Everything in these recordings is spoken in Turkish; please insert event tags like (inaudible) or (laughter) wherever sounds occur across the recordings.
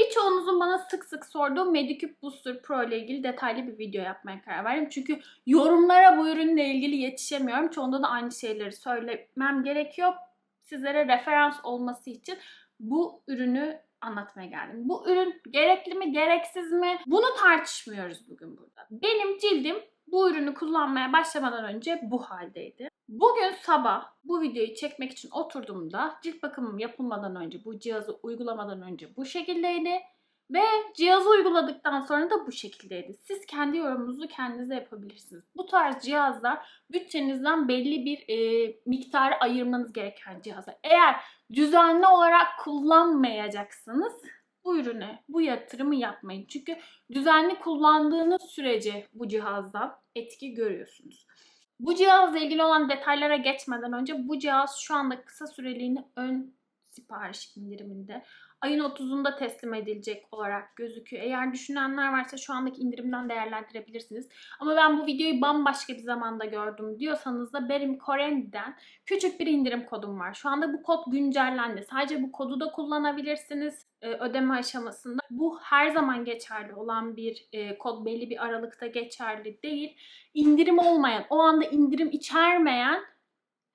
birçoğunuzun bana sık sık sorduğu Medicube Booster Pro ile ilgili detaylı bir video yapmaya karar verdim. Çünkü yorumlara bu ürünle ilgili yetişemiyorum. Çoğunda da aynı şeyleri söylemem gerekiyor. Sizlere referans olması için bu ürünü anlatmaya geldim. Bu ürün gerekli mi, gereksiz mi? Bunu tartışmıyoruz bugün burada. Benim cildim bu ürünü kullanmaya başlamadan önce bu haldeydi. Bugün sabah bu videoyu çekmek için oturduğumda cilt bakımım yapılmadan önce, bu cihazı uygulamadan önce bu şekildeydi. Ve cihazı uyguladıktan sonra da bu şekildeydi. Siz kendi yorumunuzu kendinize yapabilirsiniz. Bu tarz cihazlar bütçenizden belli bir e, miktarı ayırmanız gereken cihazlar. Eğer düzenli olarak kullanmayacaksınız bu ürünü, bu yatırımı yapmayın. Çünkü düzenli kullandığınız sürece bu cihazdan etki görüyorsunuz. Bu cihazla ilgili olan detaylara geçmeden önce bu cihaz şu anda kısa süreliğine ön sipariş indiriminde. Ayın 30'unda teslim edilecek olarak gözüküyor. Eğer düşünenler varsa şu andaki indirimden değerlendirebilirsiniz. Ama ben bu videoyu bambaşka bir zamanda gördüm diyorsanız da benim Koren'den küçük bir indirim kodum var. Şu anda bu kod güncellendi. Sadece bu kodu da kullanabilirsiniz e, ödeme aşamasında. Bu her zaman geçerli olan bir e, kod belli bir aralıkta geçerli değil. İndirim olmayan, o anda indirim içermeyen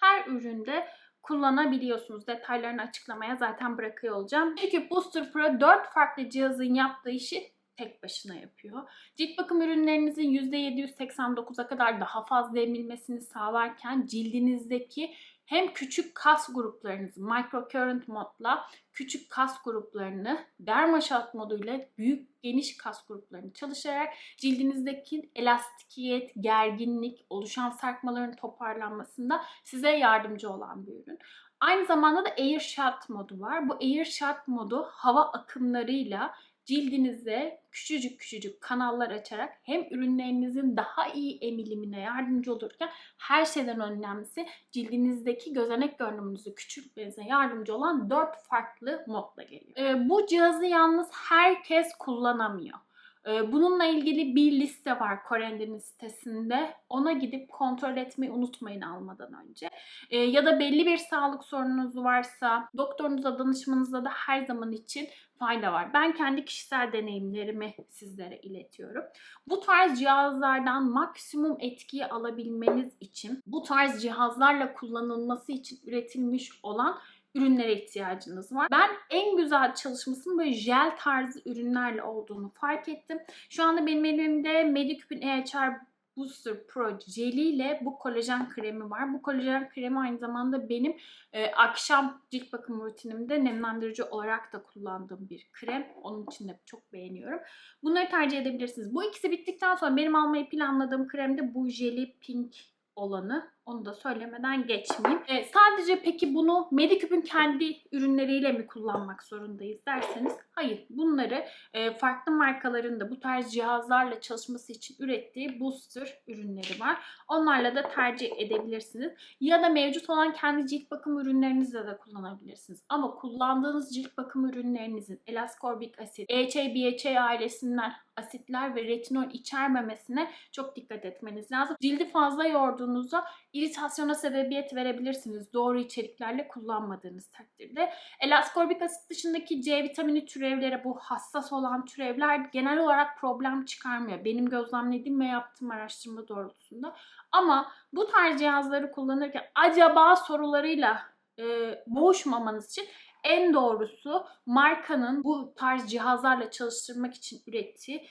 her üründe kullanabiliyorsunuz. Detaylarını açıklamaya zaten bırakıyor olacağım. Çünkü Booster Pro 4 farklı cihazın yaptığı işi tek başına yapıyor. Cilt bakım ürünlerinizin %789'a kadar daha fazla emilmesini sağlarken cildinizdeki hem küçük kas gruplarınızı microcurrent modla küçük kas gruplarını dermaşat moduyla büyük geniş kas gruplarını çalışarak cildinizdeki elastikiyet, gerginlik, oluşan sarkmaların toparlanmasında size yardımcı olan bir ürün. Aynı zamanda da Air Shot modu var. Bu Air Shot modu hava akımlarıyla cildinize küçücük küçücük kanallar açarak hem ürünlerinizin daha iyi emilimine yardımcı olurken her şeyden önemlisi cildinizdeki gözenek görünümünüzü küçültmenize yardımcı olan 4 farklı modla geliyor. Ee, bu cihazı yalnız herkes kullanamıyor. Ee, Bununla ilgili bir liste var Korendi'nin sitesinde. Ona gidip kontrol etmeyi unutmayın almadan önce. Ee, Ya da belli bir sağlık sorununuz varsa doktorunuza danışmanızda da her zaman için fayda var. Ben kendi kişisel deneyimlerimi sizlere iletiyorum. Bu tarz cihazlardan maksimum etkiyi alabilmeniz için bu tarz cihazlarla kullanılması için üretilmiş olan ürünlere ihtiyacınız var. Ben en güzel çalışmasının böyle jel tarzı ürünlerle olduğunu fark ettim. Şu anda benim elimde Medicube'in EHR Booster Pro jeliyle bu kolajen kremi var. Bu kolajen kremi aynı zamanda benim e, akşam cilt bakım rutinimde nemlendirici olarak da kullandığım bir krem. Onun için de çok beğeniyorum. Bunları tercih edebilirsiniz. Bu ikisi bittikten sonra benim almayı planladığım krem de bu jeli pink olanı. Onu da söylemeden geçmeyeyim. E, sadece peki bunu Medicube'ün kendi ürünleriyle mi kullanmak zorundayız derseniz hayır. Bunları e, farklı markaların da bu tarz cihazlarla çalışması için ürettiği booster ürünleri var. Onlarla da tercih edebilirsiniz. Ya da mevcut olan kendi cilt bakım ürünlerinizle de kullanabilirsiniz. Ama kullandığınız cilt bakım ürünlerinizin elaskorbik asit, EHA, BHA ailesinden asitler ve retinol içermemesine çok dikkat etmeniz lazım. Cildi fazla yorduğunuzda iritasyona sebebiyet verebilirsiniz doğru içeriklerle kullanmadığınız takdirde. Elaskorbik asit dışındaki C vitamini türevleri bu hassas olan türevler genel olarak problem çıkarmıyor. Benim gözlemlediğim ve yaptığım araştırma doğrultusunda. Ama bu tarz cihazları kullanırken acaba sorularıyla e, boğuşmamanız için en doğrusu markanın bu tarz cihazlarla çalıştırmak için ürettiği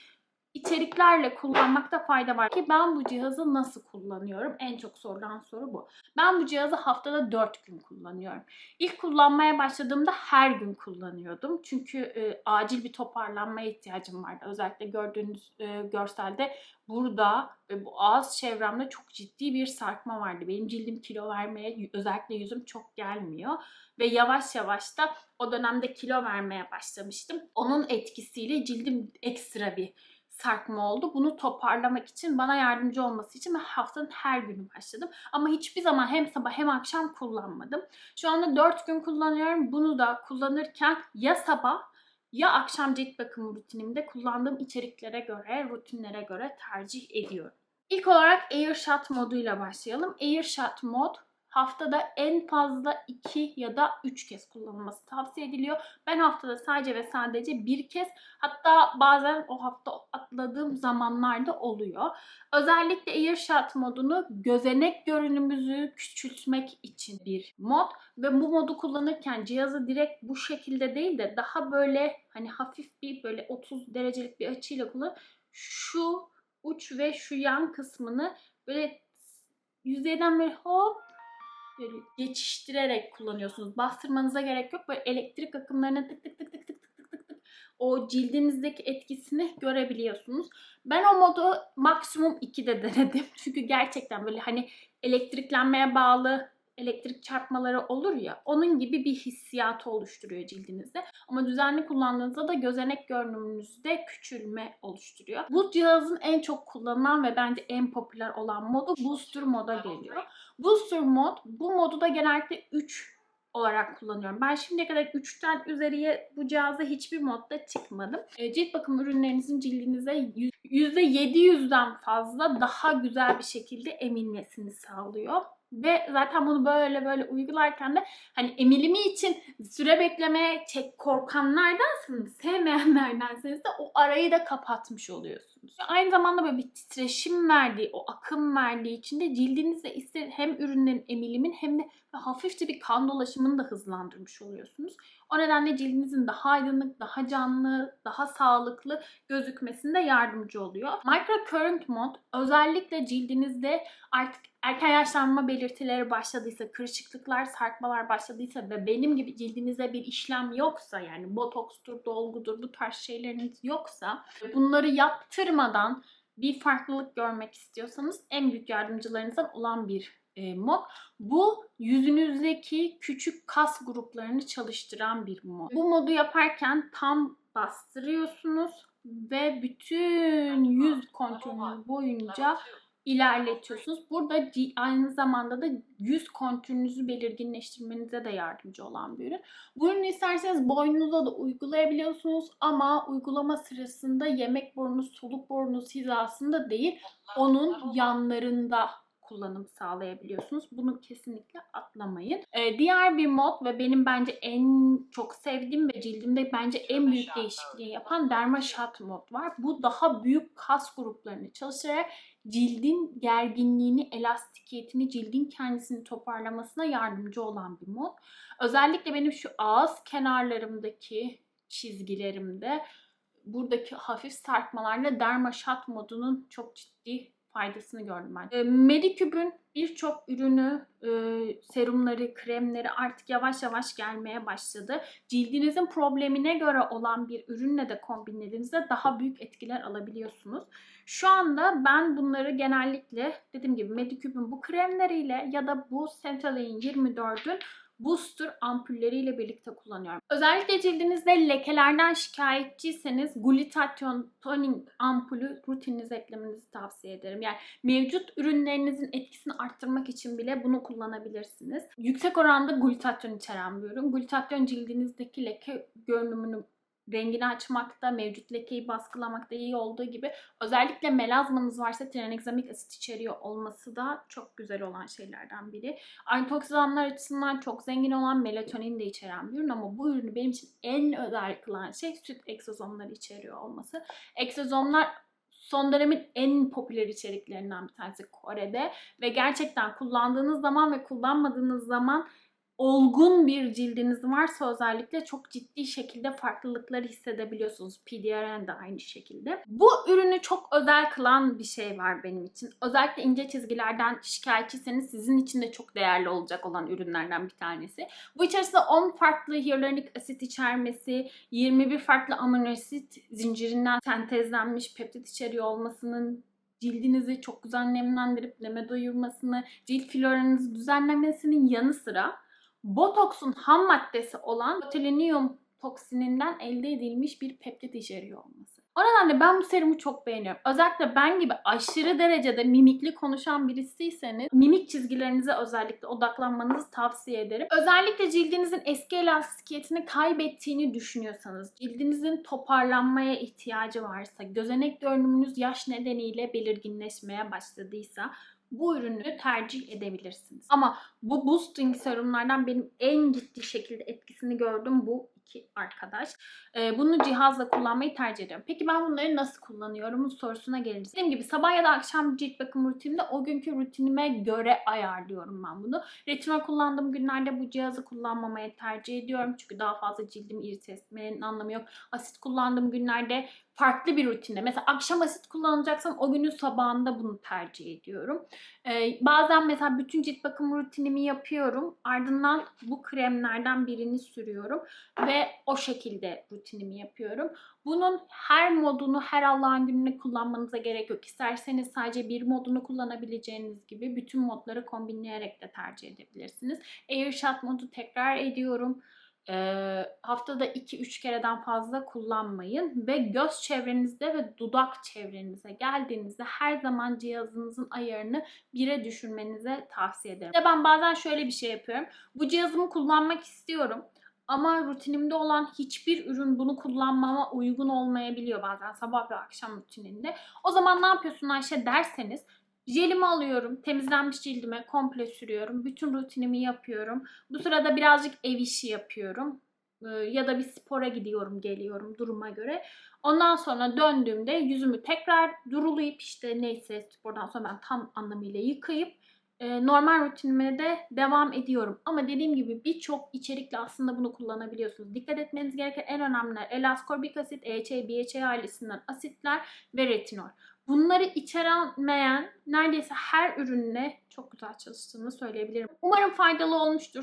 içeriklerle kullanmakta fayda var ki ben bu cihazı nasıl kullanıyorum? En çok sorulan soru bu. Ben bu cihazı haftada 4 gün kullanıyorum. İlk kullanmaya başladığımda her gün kullanıyordum. Çünkü e, acil bir toparlanmaya ihtiyacım vardı. Özellikle gördüğünüz e, görselde burada ve bu ağız çevremde çok ciddi bir sarkma vardı. Benim cildim kilo vermeye özellikle yüzüm çok gelmiyor ve yavaş yavaş da o dönemde kilo vermeye başlamıştım. Onun etkisiyle cildim ekstra bir sarkma oldu. Bunu toparlamak için bana yardımcı olması için haftanın her günü başladım. Ama hiçbir zaman hem sabah hem akşam kullanmadım. Şu anda 4 gün kullanıyorum. Bunu da kullanırken ya sabah ya akşam cilt bakım rutinimde kullandığım içeriklere göre, rutinlere göre tercih ediyorum. İlk olarak Air Shot moduyla başlayalım. Air Shot mod haftada en fazla 2 ya da 3 kez kullanılması tavsiye ediliyor. Ben haftada sadece ve sadece bir kez hatta bazen o hafta atladığım zamanlarda oluyor. Özellikle Earshot modunu gözenek görünümümüzü küçültmek için bir mod ve bu modu kullanırken cihazı direkt bu şekilde değil de daha böyle hani hafif bir böyle 30 derecelik bir açıyla kullan. Şu uç ve şu yan kısmını böyle yüzeyden böyle hop böyle geçiştirerek kullanıyorsunuz. Bastırmanıza gerek yok. Böyle elektrik akımlarına tık tık tık tık tık tık tık tık tık o cildinizdeki etkisini görebiliyorsunuz. Ben o modu maksimum 2'de denedim. (laughs) Çünkü gerçekten böyle hani elektriklenmeye bağlı elektrik çarpmaları olur ya onun gibi bir hissiyatı oluşturuyor cildinizde. Ama düzenli kullandığınızda da gözenek görünümünüzde küçülme oluşturuyor. Bu cihazın en çok kullanılan ve bence en popüler olan modu Booster moda geliyor. Booster mod bu modu da genellikle 3 olarak kullanıyorum. Ben şimdiye kadar 3'ten üzeriye bu cihaza hiçbir modda çıkmadım. E, cilt bakım ürünlerinizin cildinize %700'den fazla daha güzel bir şekilde emilmesini sağlıyor. Ve zaten bunu böyle böyle uygularken de hani emilimi için süre beklemeye çek korkanlardansınız, sevmeyenlerdenseniz de o arayı da kapatmış oluyorsunuz. Aynı zamanda böyle bir titreşim verdiği, o akım verdiği için de cildinizde ister hem ürünlerin emilimin hem de hafifçe bir kan dolaşımını da hızlandırmış oluyorsunuz. O nedenle cildinizin daha aydınlık, daha canlı, daha sağlıklı gözükmesinde yardımcı oluyor. Microcurrent mod özellikle cildinizde artık erken yaşlanma belirtileri başladıysa, kırışıklıklar, sarkmalar başladıysa ve benim gibi cildinize bir işlem yoksa yani botokstur, dolgudur bu tarz şeyleriniz yoksa bunları yaptırmadan bir farklılık görmek istiyorsanız en büyük yardımcılarınızdan olan bir e, mod. Bu yüzünüzdeki küçük kas gruplarını çalıştıran bir mod. Bu modu yaparken tam bastırıyorsunuz ve bütün yüz kontürünüz boyunca ilerletiyorsunuz. Burada aynı zamanda da yüz kontürünüzü belirginleştirmenize de yardımcı olan bir ürün. Bu ürünü isterseniz boynunuza da uygulayabiliyorsunuz ama uygulama sırasında yemek borunuz, soluk borunuz hizasında değil, onun yanlarında kullanım sağlayabiliyorsunuz. Bunu kesinlikle atlamayın. Ee, diğer bir mod ve benim bence en çok sevdiğim ve cildimde bence en büyük değişikliği yapan Derma Shot mod var. Bu daha büyük kas gruplarını çalışarak cildin gerginliğini, elastikiyetini, cildin kendisini toparlamasına yardımcı olan bir mod. Özellikle benim şu ağız kenarlarımdaki çizgilerimde buradaki hafif sarkmalarla Derma Shot modunun çok ciddi faydasını gördüm ben. E, Medicub'ün birçok ürünü, e, serumları, kremleri artık yavaş yavaş gelmeye başladı. Cildinizin problemine göre olan bir ürünle de kombinlediğinizde daha büyük etkiler alabiliyorsunuz. Şu anda ben bunları genellikle dediğim gibi Medicub'un bu kremleriyle ya da bu Centralane 24'ün booster ampulleriyle birlikte kullanıyorum. Özellikle cildinizde lekelerden şikayetçiyseniz glutathione toning ampulü rutininize eklemenizi tavsiye ederim. Yani mevcut ürünlerinizin etkisini arttırmak için bile bunu kullanabilirsiniz. Yüksek oranda glutathione içeren bir ürün. Glutathione cildinizdeki leke görünümünü rengini açmakta, mevcut lekeyi baskılamakta iyi olduğu gibi özellikle melazmanız varsa tranexamik asit içeriyor olması da çok güzel olan şeylerden biri. Antioksidanlar açısından çok zengin olan melatonin de içeren bir ürün ama bu ürünü benim için en özel kılan şey süt egzozomları içeriyor olması. Egzozomlar son dönemin en popüler içeriklerinden bir tanesi Kore'de ve gerçekten kullandığınız zaman ve kullanmadığınız zaman olgun bir cildiniz varsa özellikle çok ciddi şekilde farklılıkları hissedebiliyorsunuz. PDRN de aynı şekilde. Bu ürünü çok özel kılan bir şey var benim için. Özellikle ince çizgilerden şikayetçiyseniz sizin için de çok değerli olacak olan ürünlerden bir tanesi. Bu içerisinde 10 farklı hyaluronik asit içermesi, 21 farklı amino asit zincirinden sentezlenmiş peptit içeriyor olmasının cildinizi çok güzel nemlendirip neme doyurmasını, cilt floranızı düzenlemesinin yanı sıra Botoksun ham maddesi olan botulinum toksininden elde edilmiş bir peptit içeriyor olması. O nedenle ben bu serumu çok beğeniyorum. Özellikle ben gibi aşırı derecede mimikli konuşan birisiyseniz mimik çizgilerinize özellikle odaklanmanızı tavsiye ederim. Özellikle cildinizin eski elastikiyetini kaybettiğini düşünüyorsanız, cildinizin toparlanmaya ihtiyacı varsa, gözenek görünümünüz yaş nedeniyle belirginleşmeye başladıysa bu ürünü tercih edebilirsiniz. Ama bu boosting serumlardan benim en ciddi şekilde etkisini gördüm bu iki arkadaş. Ee, bunu cihazla kullanmayı tercih ediyorum. Peki ben bunları nasıl kullanıyorum sorusuna geleceğiz. Dediğim gibi sabah ya da akşam cilt bakım rutinimde o günkü rutinime göre ayarlıyorum ben bunu. Retinol kullandığım günlerde bu cihazı kullanmamayı tercih ediyorum. Çünkü daha fazla cildimi irite etmenin anlamı yok. Asit kullandığım günlerde farklı bir rutinde. Mesela akşam asit kullanacaksam o günün sabahında bunu tercih ediyorum. Ee, bazen mesela bütün cilt bakım rutinimi yapıyorum. Ardından bu kremlerden birini sürüyorum ve o şekilde rutinimi yapıyorum. Bunun her modunu her Allah'ın gününe kullanmanıza gerek yok. İsterseniz sadece bir modunu kullanabileceğiniz gibi bütün modları kombinleyerek de tercih edebilirsiniz. Airshot modu tekrar ediyorum. Ee, haftada 2-3 kereden fazla kullanmayın ve göz çevrenizde ve dudak çevrenize geldiğinizde her zaman cihazınızın ayarını bire düşürmenize tavsiye ederim. Ben bazen şöyle bir şey yapıyorum. Bu cihazımı kullanmak istiyorum. Ama rutinimde olan hiçbir ürün bunu kullanmama uygun olmayabiliyor bazen sabah ve akşam rutininde. O zaman ne yapıyorsun Ayşe derseniz jelimi alıyorum, temizlenmiş cildime komple sürüyorum. Bütün rutinimi yapıyorum. Bu sırada birazcık ev işi yapıyorum. Ee, Ya da bir spora gidiyorum, geliyorum duruma göre. Ondan sonra döndüğümde yüzümü tekrar durulayıp işte neyse spordan sonra ben tam anlamıyla yıkayıp normal rutinime de devam ediyorum. Ama dediğim gibi birçok içerikle aslında bunu kullanabiliyorsunuz. Dikkat etmeniz gereken en önemliler L-ascorbik asit, EHA, BHA ailesinden asitler ve retinol. Bunları içermeyen neredeyse her ürünle çok güzel çalıştığını söyleyebilirim. Umarım faydalı olmuştur.